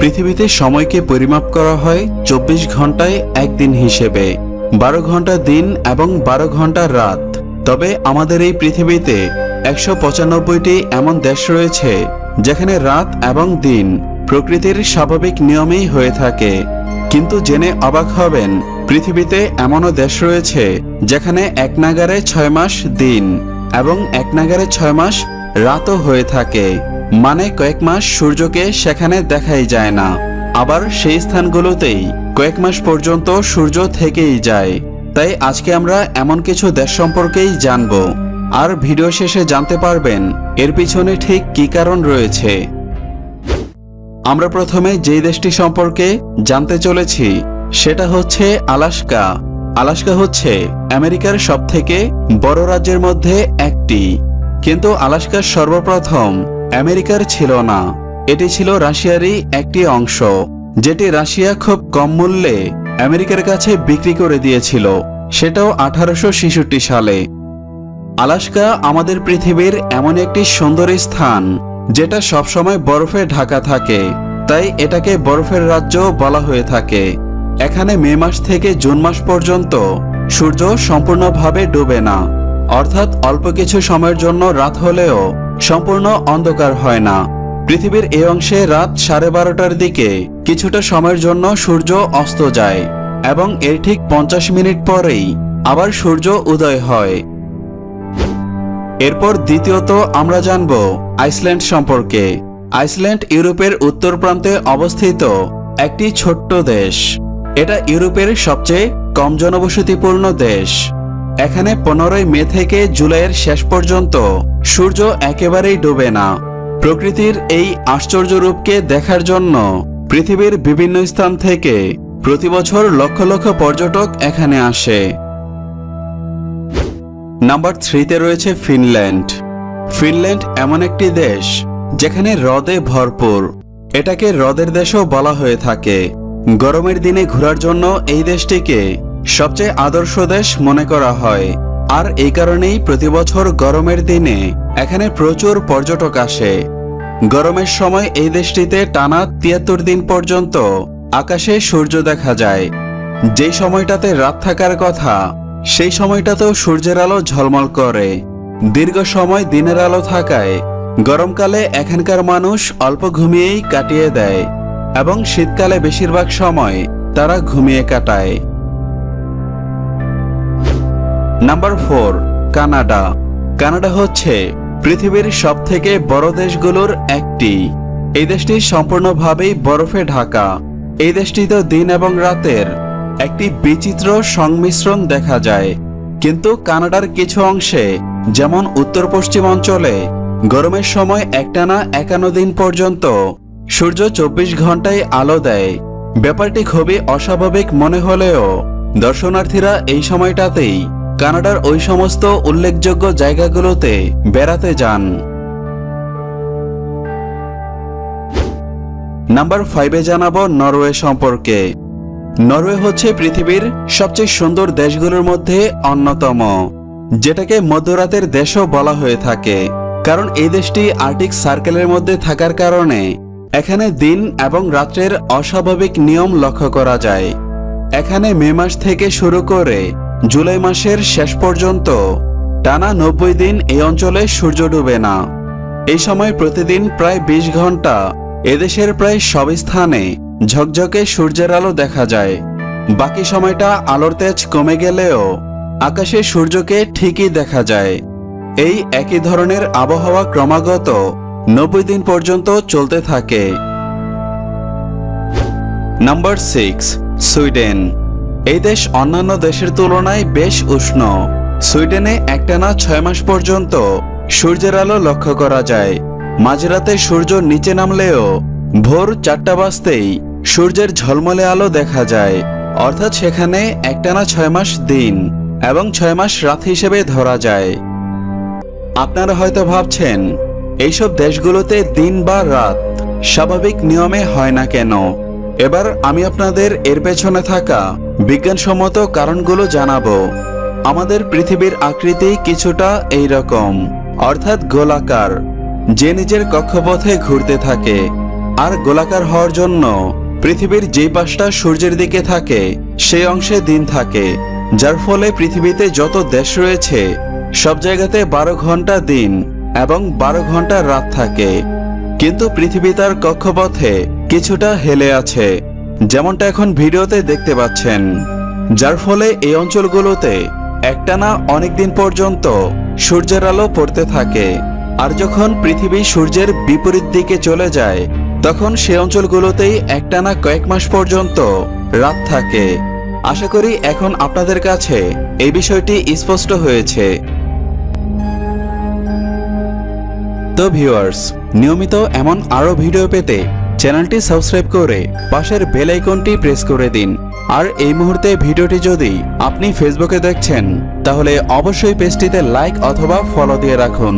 পৃথিবীতে সময়কে পরিমাপ করা হয় চব্বিশ ঘন্টায় একদিন হিসেবে, বারো ঘণ্টা দিন এবং বারো ঘণ্টা রাত। তবে আমাদের এই পৃথিবীতে একশো পঁচানব্বইটি এমন দেশ রয়েছে, যেখানে রাত এবং দিন প্রকৃতির স্বাভাবিক নিয়মেই হয়ে থাকে। কিন্তু জেনে অবাক হবেন, পৃথিবীতে এমনও দেশ রয়েছে, যেখানে এক নাগারে ছয় মাস দিন এবং এক নাগারে ছয় মাস রাতও হয়ে থাকে। মানে কয়েক মাস সূর্যকে সেখানে দেখাই যায় না। আবার সেই স্থানগুলোতেই কয়েক মাস পর্যন্ত সূর্য থেকেই যায়। তাই আজকে আমরা এমন কিছু দেশ সম্পর্কেই জানব। আর ভিডিও শেষে জানতে পারবেন এর পিছনে ঠিক কী কারণ রয়েছে। আমরা প্রথমে যেই দেশটি সম্পর্কে জানতে চলেছি, সেটা হচ্ছে আলাস্কা। আলাস্কা হচ্ছে আমেরিকার সবথেকে বড় রাজ্যের মধ্যে একটি। কিন্তু আলাস্কার সর্বপ্রথম আমেরিকার ছিল না। এটি ছিল রাশিয়ারই একটি অংশ, যেটি রাশিয়া খুব কম মূল্যে আমেরিকার কাছে বিক্রি করে দিয়েছিল। সেটাও আঠারোশো ছেষট্টি সালে। আলাস্কা আমাদের পৃথিবীর এমন একটি সুন্দর স্থান, যেটা সবসময় বরফে ঢাকা থাকে, তাই এটাকে বরফের রাজ্য বলা হয়ে থাকে। এখানে মে মাস থেকে জুন মাস পর্যন্ত সূর্য সম্পূর্ণভাবে ডুবে না। অর্থাৎ অল্প কিছু সময়ের জন্য রাত হলেও সম্পূর্ণ অন্ধকার হয় না। পৃথিবীর এই অংশে রাত সাড়ে বারোটার দিকে কিছুটা সময়ের জন্য সূর্য অস্ত যায় এবং এর ঠিক পঞ্চাশ মিনিট পরেই আবার সূর্য উদয় হয়। এরপর দ্বিতীয়ত আমরা জানব আইসল্যান্ড সম্পর্কে। আইসল্যান্ড ইউরোপের উত্তর প্রান্তে অবস্থিত একটি ছোট্ট দেশ। এটা ইউরোপের সবচেয়ে কম জনবসতিপূর্ণ দেশ। এখানে পনেরোই মে থেকে জুলাইয়ের শেষ পর্যন্ত সূর্য একেবারেই ডুবে না। প্রকৃতির এই আশ্চর্য রূপকে দেখার জন্য পৃথিবীর বিভিন্ন স্থান থেকে প্রতি বছর লক্ষ লক্ষ পর্যটক এখানে আসে। নাম্বার থ্রিতে রয়েছে ফিনল্যান্ড। ফিনল্যান্ড এমন একটি দেশ যেখানে হ্রদে ভরপুর। এটাকে হ্রদের দেশও বলা হয়ে থাকে। গরমের দিনে ঘোরার জন্য এই দেশটিকে সবচেয়ে আদর্শ দেশ মনে করা হয়। আর এই কারণেই প্রতি বছর গরমের দিনে এখানে প্রচুর পর্যটক আসে। গরমের সময় এই দেশটিতে টানা তিয়াত্তর দিন পর্যন্ত আকাশে সূর্য দেখা যায়। যেই সময়টাতে রাত থাকার কথা, সেই সময়টাতেও সূর্যের আলো ঝলমল করে। দীর্ঘ সময় দিনের আলো থাকায় গরমকালে এখানকার মানুষ অল্প ঘুমিয়েই কাটিয়ে দেয় এবং শীতকালে বেশিরভাগ সময় তারা ঘুমিয়ে কাটায়। নাম্বার ফোর কানাডা কানাডা হচ্ছে পৃথিবীর সব থেকে বড় দেশগুলোর একটি। এই দেশটি সম্পূর্ণভাবেই বরফে ঢাকা। এই দেশটিতে দিন এবং রাতের একটি বিচিত্র সংমিশ্রণ দেখা যায়। কিন্তু কানাডার কিছু অংশে, যেমন উত্তর পশ্চিম অঞ্চলে, গরমের সময় একটানা একান্ন দিন পর্যন্ত সূর্য চব্বিশ ঘন্টায় আলো দেয়। ব্যাপারটি খুবই অস্বাভাবিক মনে হলেও দর্শনার্থীরা এই সময়টাতেই কানাডার ওই সমস্ত উল্লেখযোগ্য জায়গাগুলোতে বেড়াতে যান। নাম্বার ফাইভে জানাব নরওয়ে সম্পর্কে। নরওয়ে হচ্ছে পৃথিবীর সবচেয়ে সুন্দর দেশগুলোর মধ্যে অন্যতম, যেটাকে মধ্যরাতের দেশও বলা হয়ে থাকে। কারণ এই দেশটি আর্টিক সার্কেলের মধ্যে থাকার কারণে এখানে দিন এবং রাত্রের অস্বাভাবিক নিয়ম লক্ষ্য করা যায়। এখানে মে মাস থেকে শুরু করে জুলাই মাসের শেষ পর্যন্ত টানা নব্বই দিন এই অঞ্চলে সূর্য ডুবে না। এই সময় প্রতিদিন প্রায় ২০ ঘণ্টা এদেশের প্রায় সব স্থানে ঝকঝকে সূর্যের আলো দেখা যায়। বাকি সময়টা আলোর তেজ কমে গেলেও আকাশে সূর্যকে ঠিকই দেখা যায়। এই একই ধরনের আবহাওয়া ক্রমাগত নব্বই দিন পর্যন্ত চলতে থাকে। Number six, Sweden. এই দেশ অন্যান্য দেশের তুলনায় বেশ উষ্ণ। সুইডেনে একটানা ছয় মাস পর্যন্ত সূর্যের আলো লক্ষ্য করা যায়। মাঝরাতে সূর্য নিচে নামলেও ভোর চারটা বাজতেই সূর্যের ঝলমলে আলো দেখা যায়। অর্থাৎ সেখানে একটানা ছয় মাস দিন এবং ছয় মাস রাত হিসেবে ধরা যায়। আপনারা হয়তো ভাবছেন, এইসব দেশগুলোতে দিন বা রাত স্বাভাবিক নিয়মে হয় না কেন? এবার আমি আপনাদের এর পেছনে থাকা বিজ্ঞানসম্মত কারণগুলো জানাব। আমাদের পৃথিবীর আকৃতি কিছুটা এই রকম অর্থাৎ গোলাকার, যে নিজের কক্ষপথে ঘুরতে থাকে। আর গোলাকার হওয়ার জন্য পৃথিবীর যেই পাশটা সূর্যের দিকে থাকে সেই অংশে দিন থাকে, যার ফলে পৃথিবীতে যত দেশ রয়েছে, সব জায়গাতে বারো ঘণ্টা দিন এবং বারো ঘণ্টা রাত থাকে। কিন্তু পৃথিবী তার কক্ষপথে কিছুটা হেলে আছে। যেমনটা এখন ভিডিওতে দেখতে পাচ্ছেন, যার ফলে এই অঞ্চলগুলোতে একটানা অনেকদিন পর্যন্ত সূর্যের আলো পড়তে থাকে। আর যখন পৃথিবী সূর্যের বিপরীত দিকে চলে যায়, তখন সে অঞ্চলগুলোতেই একটানা কয়েক মাস পর্যন্ত রাত থাকে। আশা করি এখন আপনাদের কাছে এই বিষয়টি স্পষ্ট হয়েছে। তো ভিউয়ার্স, নিয়মিত এমন আরও ভিডিও পেতে চ্যানেলটি সাবস্ক্রাইব করে পাশের বেল আইকনটি প্রেস করে দিন। আর এই মুহূর্তে ভিডিওটি যদি আপনি ফেসবুকে দেখছেন, তাহলে অবশ্যই পেজটিতে লাইক অথবা ফলো দিয়ে রাখুন।